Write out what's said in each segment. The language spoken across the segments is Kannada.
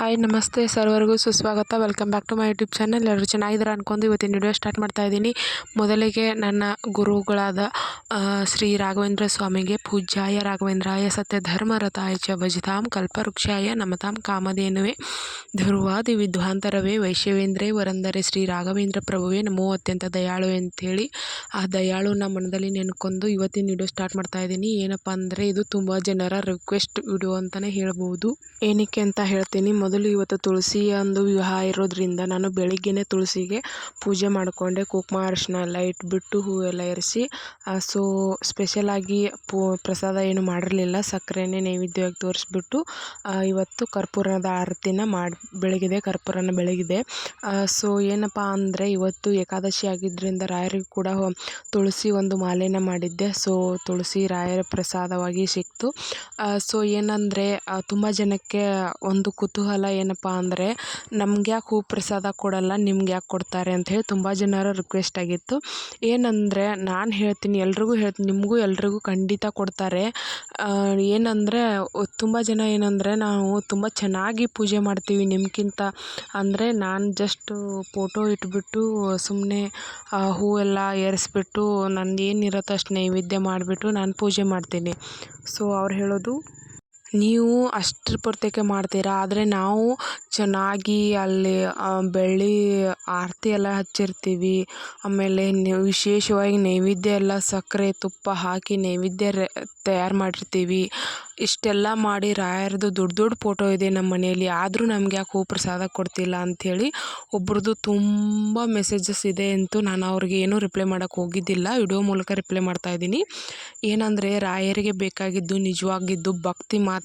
ಹಾಯ್, ನಮಸ್ತೆ. ಸರ್ವರಿಗೂ ಸುಸ್ವಾಗತ. Welcome back to my YouTube channel. ಎಲ್ಲರೂ ಚೆನ್ನಾಗಿದ್ದಾರೆ ಅನ್ಕೊಂಡು ಇವತ್ತಿನ ವಿಡಿಯೋ ಸ್ಟಾರ್ಟ್ ಮಾಡ್ತಾ ಇದ್ದೀನಿ. ಮೊದಲಿಗೆ ನನ್ನ ಗುರುಗಳಾದ ಶ್ರೀ ರಾಘವೇಂದ್ರ ಸ್ವಾಮಿಗೆ ಪೂಜ್ಯಾಯ ರಾಘವೇಂದ್ರಾಯ ಸತ್ಯ ಧರ್ಮರಥಾಯ ಚ ಭಜತಾಂ ಕಲ್ಪವೃಕ್ಷಾಯ ನಮತಾಂ ಕಾಮಧೇನುವೆ. ಧ್ರುವಾದಿ ವಿದ್ವಾಂತರವೇ, ವೈಶ್ಯವೇಂದ್ರೇ, ವರಂದರೆ, ಶ್ರೀ ರಾಘವೇಂದ್ರ ಪ್ರಭುವೇ ನಮೋ ಅತ್ಯಂತ ದಯಾಳು ಅಂಥೇಳಿ ಆ ದಯಾಳು ನಮ್ಮ ಮನದಲ್ಲಿ ನೆನ್ಕೊಂಡು ಇವತ್ತಿನ ವಿಡಿಯೋ ಸ್ಟಾರ್ಟ್ ಮಾಡ್ತಾ ಇದ್ದೀನಿ. ಏನಪ್ಪ ಅಂದರೆ ಇದು ತುಂಬ ಜನರ ರಿಕ್ವೆಸ್ಟ್ ವಿಡಿಯೋ ಅಂತಲೇ ಹೇಳ್ಬೋದು. ಏನಕ್ಕೆ ಅಂತ ಹೇಳ್ತೀನಿ. ಮೊದಲು ಇವತ್ತು ತುಳಸಿ ಒಂದು ವಿವಾಹ ಇರೋದ್ರಿಂದ ನಾನು ಬೆಳಿಗ್ಗೆನೇ ತುಳಸಿಗೆ ಪೂಜೆ ಮಾಡಿಕೊಂಡೆ, ಕುಂಕುಮ, ಅರಿಶಿನ ಎಲ್ಲ ಇಟ್ಬಿಟ್ಟು ಹೂವೆಲ್ಲ ಇರಿಸಿ ಸೊ ಸ್ಪೆಷಲಾಗಿ ಪೂ, ಪ್ರಸಾದ ಏನು ಮಾಡಿರಲಿಲ್ಲ. ಸಕ್ಕರೆನೇ ನೈವೇದ್ಯವಾಗಿ ತೋರಿಸ್ಬಿಟ್ಟು ಇವತ್ತು ಕರ್ಪೂರದ ಆರತಿನ ಮಾಡಿ, ಬೆಳಗಿದೆ, ಕರ್ಪೂರನ ಬೆಳಗಿದೆ. ಸೊ ಏನಪ್ಪ ಅಂದರೆ ಇವತ್ತು ಏಕಾದಶಿ ಆಗಿದ್ದರಿಂದ ರಾಯರಿಗೂ ಕೂಡ ತುಳಸಿ ಒಂದು ಮಾಲೆನ ಮಾಡಿದ್ದೆ. ಸೊ ತುಳಸಿ ರಾಯರ ಪ್ರಸಾದವಾಗಿ ಸಿಕ್ತು. ಸೊ ಏನಂದರೆ ತುಂಬ ಜನಕ್ಕೆ ಒಂದು ಕುತೂಹಲ ಏನಪ್ಪ ಅಂದರೆ ನಮ್ಗೆ ಯಾಕೆ ಹೂ ಪ್ರಸಾದ ಕೊಡಲ್ಲ ನಿಮ್ಗೆ ಯಾಕೆ ಕೊಡ್ತಾರೆ ಅಂತ ಹೇಳಿ ತುಂಬ ಜನರ ರಿಕ್ವೆಸ್ಟ್ ಆಗಿತ್ತು. ಏನಂದರೆ ನಾನು ಹೇಳ್ತೀನಿ, ಎಲ್ರಿಗೂ ಹೇಳ್ತೀನಿ, ನಿಮಗೂ ಎಲ್ರಿಗೂ ಖಂಡಿತ ಕೊಡ್ತಾರೆ. ಏನಂದರೆ ತುಂಬ ಜನ ಏನಂದರೆ ನಾವು ತುಂಬ ಚೆನ್ನಾಗಿ ಪೂಜೆ ಮಾಡ್ತೀವಿ ನಿಮ್ಗಿಂತ ಅಂದರೆ ನಾನು ಜಸ್ಟು ಫೋಟೋ ಇಟ್ಬಿಟ್ಟು ಸುಮ್ಮನೆ ಹೂ ಎಲ್ಲ ಏರಿಸ್ಬಿಟ್ಟು ನಂದು ಏನಿರುತ್ತೋ ಅಷ್ಟು ನೈವೇದ್ಯ ಮಾಡಿಬಿಟ್ಟು ನಾನು ಪೂಜೆ ಮಾಡ್ತೀನಿ. ಸೊ ಅವ್ರು ಹೇಳೋದು ನೀವು ಅಷ್ಟರ ಪೂರ್ತಕ್ಕೆ ಮಾಡ್ತೀರಾ? ಆದರೆ ನಾವು ಚೆನ್ನಾಗಿ ಅಲ್ಲಿ ಬೆಳ್ಳಿ ಆರತಿ ಎಲ್ಲ ಹಚ್ಚಿರ್ತೀವಿ. ಆಮೇಲೆ ವಿಶೇಷವಾಗಿ ನೈವೇದ್ಯ ಎಲ್ಲ ಸಕ್ಕರೆ, ತುಪ್ಪ ಹಾಕಿ ನೈವೇದ್ಯ ತಯಾರು ಮಾಡಿರ್ತೀವಿ. ಇಷ್ಟೆಲ್ಲ ಮಾಡಿ ರಾಯರದು ದೊಡ್ಡ ದೊಡ್ಡ ಫೋಟೋ ಇದೆ ನಮ್ಮ ಮನೆಯಲ್ಲಿ. ಆದರೂ ನಮ್ಗೆ ಯಾಕೆ ಹೂ ಪ್ರಸಾದ ಕೊಡ್ತಿಲ್ಲ ಅಂಥೇಳಿ ಒಬ್ರದ್ದು ತುಂಬ ಮೆಸೇಜಸ್ ಇದೆ ಅಂತೂ ನಾನು ಅವ್ರಿಗೆ ಏನೂ ರಿಪ್ಲೈ ಮಾಡೋಕ್ಕೆ ಹೋಗಿದ್ದಿಲ್ಲ. ವಿಡಿಯೋ ಮೂಲಕ ರಿಪ್ಲೈ ಮಾಡ್ತಾ ಇದ್ದೀನಿ. ಏನಂದರೆ ರಾಯರಿಗೆ ಬೇಕಾಗಿದ್ದು, ನಿಜವಾಗಿದ್ದು ಭಕ್ತಿ ಮಾತ್ರ.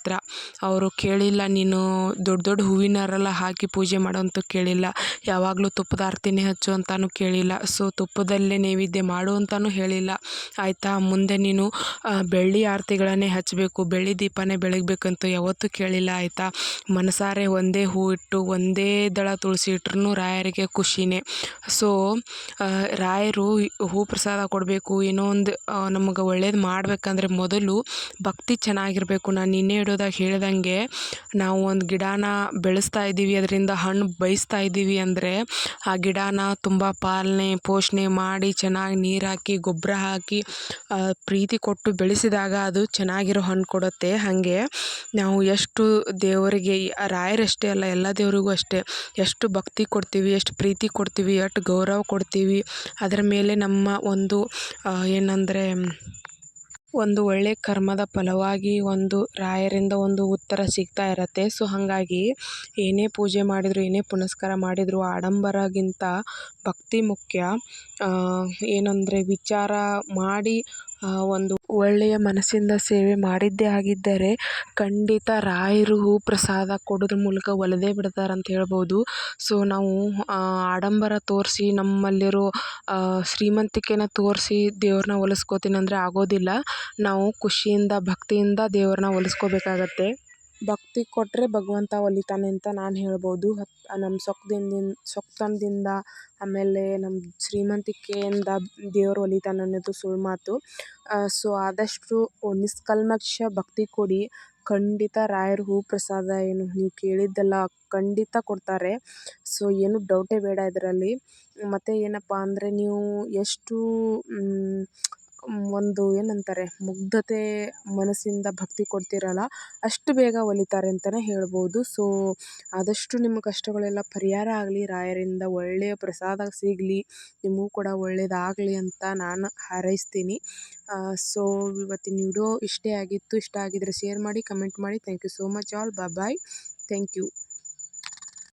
ಅವರು ಕೇಳಿಲ್ಲ, ನೀನು ದೊಡ್ಡ ದೊಡ್ಡ ಹೂವಿನಾರೆಲ್ಲ ಹಾಕಿ ಪೂಜೆ ಮಾಡು ಕೇಳಿಲ್ಲ. ಯಾವಾಗಲೂ ತುಪ್ಪದ ಆರತಿನೇ ಹಚ್ಚು ಅಂತಲೂ ಕೇಳಿಲ್ಲ. ಸೊ ತುಪ್ಪದಲ್ಲೇ ನೈವೇದ್ಯ ಮಾಡು ಅಂತಲೂ ಹೇಳಿಲ್ಲ. ಆಯಿತಾ, ಮುಂದೆ ನೀನು ಬೆಳ್ಳಿ ಆರತಿಗಳನ್ನೇ ಹಚ್ಚಬೇಕು ಬೆಳ್ಳಿ ದೀಪನೇ ಬೆಳಗಬೇಕಂತ ಯಾವತ್ತೂ ಕೇಳಿಲ್ಲ, ಆಯಿತಾ? ಮನಸಾರೆ ಒಂದೇ ಹೂ ಇಟ್ಟು, ಒಂದೇ ದಳ ತುಳಸಿ ಇಟ್ರೂ ರಾಯರಿಗೆ ಖುಷಿನೇ. ಸೊ ರಾಯರು ಹೂ ಪ್ರಸಾದ ಕೊಡಬೇಕು, ಏನೋ ಒಂದು ನಮಗೆ ಒಳ್ಳೇದು ಮಾಡಬೇಕಂದ್ರೆ ಮೊದಲು ಭಕ್ತಿ ಚೆನ್ನಾಗಿರಬೇಕು. ನಾನು ನಿನ್ನೆ ಇಡೋದಾಗ ಹೇಳ್ದಂಗೆ ನಾವು ಒಂದು ಗಿಡನ ಬೆಳೆಸ್ತಾ ಇದ್ದೀವಿ, ಅದರಿಂದ ಹಣ್ಣು ಬಯಸ್ತಾ ಇದ್ದೀವಿ ಅಂದರೆ ಆ ಗಿಡನ ತುಂಬ ಪಾಲನೆ ಪೋಷಣೆ ಮಾಡಿ ಚೆನ್ನಾಗಿ ನೀರು ಹಾಕಿ ಗೊಬ್ಬರ ಹಾಕಿ ಪ್ರೀತಿ ಕೊಟ್ಟು ಬೆಳೆಸಿದಾಗ ಅದು ಚೆನ್ನಾಗಿರೋ ಹಣ್ಣು ಕೊಡುತ್ತೆ. ಹಾಗೆ ನಾವು ಎಷ್ಟು ದೇವರಿಗೆ, ರಾಯರಷ್ಟೇ ಅಲ್ಲ, ಎಲ್ಲ ದೇವರಿಗೂ ಅಷ್ಟೇ ಎಷ್ಟು ಭಕ್ತಿ ಕೊಡ್ತೀವಿ, ಎಷ್ಟು ಪ್ರೀತಿ ಕೊಡ್ತೀವಿ ಎಷ್ಟು ಗೌರವ ಕೊಡ್ತೀವಿ. ಅದರ ಮೇಲೆ ನಮ್ಮ ಒಂದು ಏನಂದರೆ ಒಂದು ಒಳ್ಳೆಯ ಕರ್ಮದ ಫಲವಾಗಿ ಒಂದು ರಾಯರಿಂದ ಒಂದು ಉತ್ತರ ಸಿಗ್ತಾ ಇರತ್ತೆ. ಸೊ, ಹಾಗಾಗಿ ಏನೇ ಪೂಜೆ ಮಾಡಿದರೂ, ಏನೇ ಪುನಸ್ಕಾರ ಮಾಡಿದರೂ, ಆಡಂಬರಗಿಂತ ಭಕ್ತಿ ಮುಖ್ಯ. ಏನಂದರೆ ವಿಚಾರ ಮಾಡಿ ಒಂದು ಒಳ್ಳೆಯ ಮನಸ್ಸಿಂದ ಸೇವೆ ಮಾಡಿದ್ದೇ ಆಗಿದ್ದರೆ ಖಂಡಿತ ರಾಯರು ಹೂ ಪ್ರಸಾದ ಕೊಡೋದ್ರ ಮೂಲಕ ಒಲಿದೇ ಬಿಡ್ತಾರಂತ ಹೇಳ್ಬೋದು. ಸೊ ನಾವು ಆಡಂಬರ ತೋರಿಸಿ ನಮ್ಮಲ್ಲಿರೋ ಶ್ರೀಮಂತಿಕೆನ ತೋರಿಸಿ ದೇವ್ರನ್ನ ಒಲಿಸ್ಕೋತೀನಿ ಅಂದರೆ ಆಗೋದಿಲ್ಲ. ನಾವು ಖುಷಿಯಿಂದ, ಭಕ್ತಿಯಿಂದ ದೇವ್ರನ್ನ ಒಲಿಸ್ಕೋಬೇಕಾಗತ್ತೆ. ಭಕ್ತಿ ಕೊಟ್ಟರೆ ಭಗವಂತ ಒಲಿತಾನೆ ಅಂತ ನಾನು ಹೇಳ್ಬೋದು. ನಮ್ಮ ಸೊಕ್ದಿಂದ ಸೊಕ್ತನದಿಂದ ಆಮೇಲೆ ನಮ್ಮ ಶ್ರೀಮಂತಿಕೆಯಿಂದ ದೇವ್ರು ಒಲಿತಾನೆ ಅನ್ನೋದು ಸುಳ್ಳು ಮಾತು. ಸೊ ಆದಷ್ಟು ನಿಷ್ಕಲ್ಮಶ ಭಕ್ತಿ ಕೊಡಿ. ಖಂಡಿತ ರಾಯರು ಹೂ ಪ್ರಸಾದ ಏನು ನೀವು ಕೇಳಿದ್ದೆಲ್ಲ ಖಂಡಿತ ಕೊಡ್ತಾರೆ. ಸೊ ಏನು ಡೌಟೇ ಬೇಡ ಇದರಲ್ಲಿ. ಮತ್ತು ಏನಪ್ಪ ಅಂದರೆ ನೀವು ಎಷ್ಟು ಒಂದು ಏನಂತಾರೆ, ಮುಗ್ಧತೆ ಮನಸ್ಸಿಂದ ಭಕ್ತಿ ಕೊಡ್ತೀರಲ್ಲ, ಅಷ್ಟು ಬೇಗ ಒಲಿತಾರೆ ಅಂತಲೇ ಹೇಳ್ಬೋದು. ಸೊ, ಆದಷ್ಟು ನಿಮ್ಮ ಕಷ್ಟಗಳೆಲ್ಲ ಪರಿಹಾರ ಆಗಲಿ, ರಾಯರಿಂದ ಒಳ್ಳೆಯ ಪ್ರಸಾದ ಸಿಗಲಿ, ನಿಮಗೂ ಕೂಡ ಒಳ್ಳೆಯದಾಗಲಿ ಅಂತ ನಾನು ಹಾರೈಸ್ತೀನಿ. ಸೊ, ಇವತ್ತಿನ ವಿಡಿಯೋ ಇಷ್ಟೇ ಆಗಿತ್ತು. ಇಷ್ಟ ಆಗಿದ್ದರೆ ಶೇರ್ ಮಾಡಿ, ಕಮೆಂಟ್ ಮಾಡಿ. Thank you so much all. Bye. Thank you.